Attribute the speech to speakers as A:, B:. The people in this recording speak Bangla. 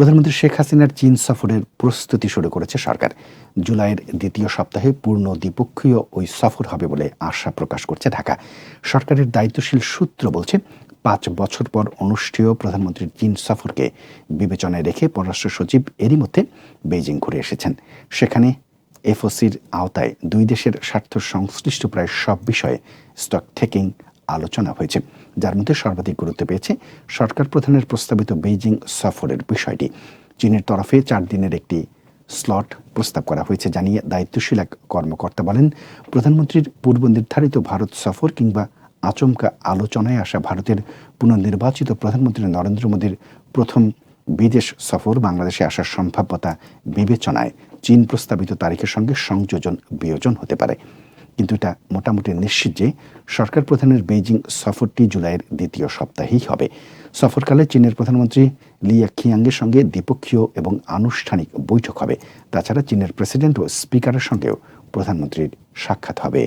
A: প্রধানমন্ত্রী শেখ হাসিনার চীন সফরের প্রস্তুতি শুরু করেছে সরকার। জুলাইয়ের দ্বিতীয় সপ্তাহে পূর্ণ দ্বিপক্ষীয় ওই সফর হবে বলে আশা প্রকাশ করছে ঢাকা। সরকারের দায়িত্বশীল সূত্র বলছে, পাঁচ বছর পর অনুষ্ঠেয় প্রধানমন্ত্রীর চীন সফরকে বিবেচনায় রেখে পররাষ্ট্র সচিব এরই মধ্যে বেইজিং ঘুরে এসেছেন। সেখানে এফওসির আওতায় দুই দেশের স্বার্থ সংশ্লিষ্ট প্রায় সব বিষয়ে স্টক টেকিং আলোচনা হয়েছে, যার মধ্যে সর্বাধিক গুরুত্ব পেয়েছে সরকার প্রধানের প্রস্তাবিত বেইজিং সফরের বিষয়টি। চীনের তরফে চার দিনের একটি স্লট প্রস্তাব করা হয়েছে জানিয়ে দায়িত্বশীল এক কর্মকর্তা বলেন, প্রধানমন্ত্রীর পূর্ব নির্ধারিত ভারত সফর কিংবা আচমকা আলোচনায় আসা ভারতের পুনর্নির্বাচিত প্রধানমন্ত্রী নরেন্দ্র মোদীর প্রথম বিদেশ সফর বাংলাদেশে আসার সম্ভাব্যতা বিবেচনায় চীন প্রস্তাবিত তারিখের সঙ্গে সংযোজন বিয়োজন হতে পারে। কিন্তু এটা মোটামুটি নিশ্চিত যে সরকার প্রধানের বেইজিং সফরটি জুলাইয়ের দ্বিতীয় সপ্তাহেই হবে। সফরকালে চীনের প্রধানমন্ত্রী লিয়া খিয়াংয়ের সঙ্গে দ্বিপক্ষীয় এবং আনুষ্ঠানিক বৈঠক হবে। তাছাড়া চীনের প্রেসিডেন্ট ও স্পিকারের সঙ্গেও প্রধানমন্ত্রীর সাক্ষাৎ হবে।